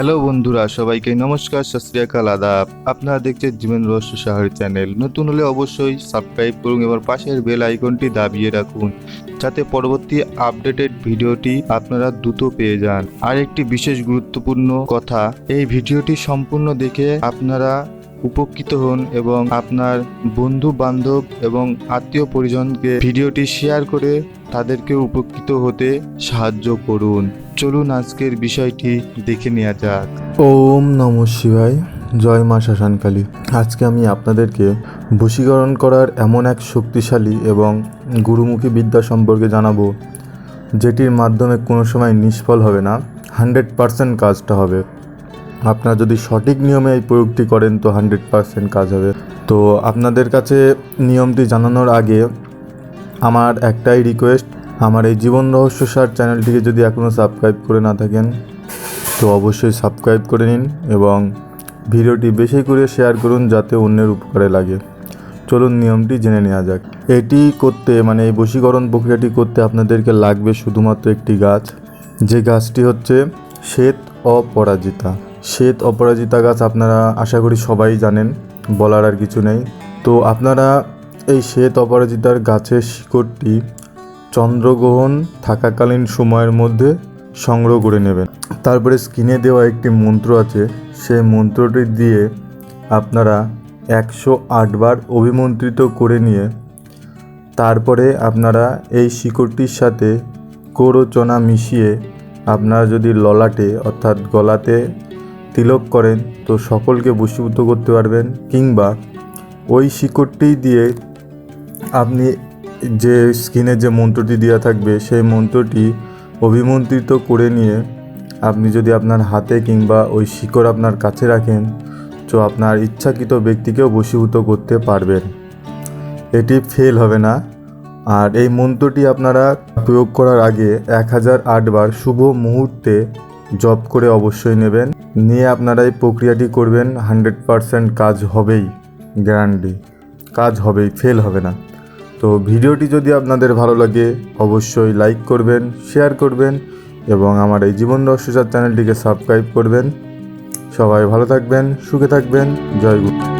Hello বন্ধুরা, সবাইকে নমস্কার সত শ্রী আকাল আদাব। আপনারা দেখছেন জীবন রহস্য সাহারি চ্যানেল। নতুন হলে অবশ্যই সাবস্ক্রাইব করুন এবং পাশের বেল আইকনটি দাবিয়ে রাখুন, যাতে পরবর্তী আপডেটেড ভিডিওটি আপনারা দ্রুত পেয়ে যান। আর একটি বিশেষ গুরুত্বপূর্ণ কথা, এই ভিডিওটি সম্পূর্ণ দেখে আপনারা উপকৃত হন এবং আপনার বন্ধু বান্ধব এবং আত্মীয় পরিজনকে ভিডিওটি শেয়ার করে তাদেরকে উপকৃত হতে সাহায্য করুন। চলুন আজকের বিষয়টি দেখে নেওয়া যাক। ওম নম শিবায়। জয় মা শ্মশানকালী আজকে আমি আপনাদেরকে বশীকরণ করার এমন এক শক্তিশালী এবং গুরুমুখী বিদ্যা সম্পর্কে জানাব, যেটির মাধ্যমে কোনো সময় নিষ্ফল হবে না। হান্ড্রেড পারসেন্ট কাজটা হবে। আপনারা যদি সঠিক নিয়মে এই প্রয়োগটি করেন, তো হান্ড্রেড পারসেন্ট কাজ হবে। তো আপনাদের কাছে নিয়মটি জানানোর আগে আমার একটাই রিকোয়েস্ট, আমার এই জীবন রহস্য সার চ্যানেলটিকে যদি এখনও সাবস্ক্রাইব করে না থাকেন, তো অবশ্যই সাবস্ক্রাইব করে নিন এবং ভিডিওটি বেশি করে শেয়ার করুন যাতে অন্যের উপকারে লাগে। চলুন নিয়মটি জেনে নেওয়া যাক। এটি করতে মানে এই বশীকরণ প্রক্রিয়াটি করতে আপনাদেরকে লাগবে শুধুমাত্র একটি গাছ। যে গাছটি হচ্ছে শ্বেত অপরাজিতা। শ্বেত অপরাজিতা গাছ আপনারা আশা করি সবাই জানেন, বলার আর কিছু নেই। তো আপনারা এই শ্বেত অপরাজিতার গাছের শিকড়টি চন্দ্রগ্রহণ থাকাকালীন সময়ের মধ্যে সংগ্রহ করে নেবেন। তারপরে স্ক্রিনে দেওয়া একটি মন্ত্র আছে, সেই মন্ত্রটি দিয়ে আপনারা একশো আটবার অভিমন্ত্রিত করে নিয়ে তারপরে আপনারা এই শিকড়টির সাথে কোরোচনা মিশিয়ে আপনারা যদি ললাটে অর্থাৎ গলাতে তিলক করেন তো সকলকে বশীভূত করতে পারবেন কিংবা ওই শিকড়টি দিয়ে আপনি যে স্কিনে যে মন্ত্রটি দেওয়া থাকবে, সেই মন্ত্রটি অভিমন্ত্রিত করে নিয়ে আপনি যদি আপনার হাতে কিংবা ওই শিকড় আপনার কাছে রাখেন, তো আপনার ইচ্ছাকৃত ব্যক্তিকেও বশীভূত করতে পারবেন। এটি ফেল হবে না। আর এই মন্ত্রটি আপনারা প্রয়োগ করার আগে এক হাজার আটবার শুভ মুহূর্তে জপ করে অবশ্যই নেবেন। নিয়ে আপনারা এই প্রক্রিয়াটি করবেন, হান্ড্রেড পারসেন্ট কাজ হবেই গ্যারান্টি কাজ হবেই ফেল হবে না। তো ভিডিওটি যদি আপনাদের ভালো লাগে, অবশ্যই লাইক করবেন শেয়ার করবেন এবং আমার এই জীবন রহস্যচার চ্যানেলটিকে সাবস্ক্রাইব করবেন। সবাই ভালো থাকবেন, সুখে থাকবেন, জয় গুরু।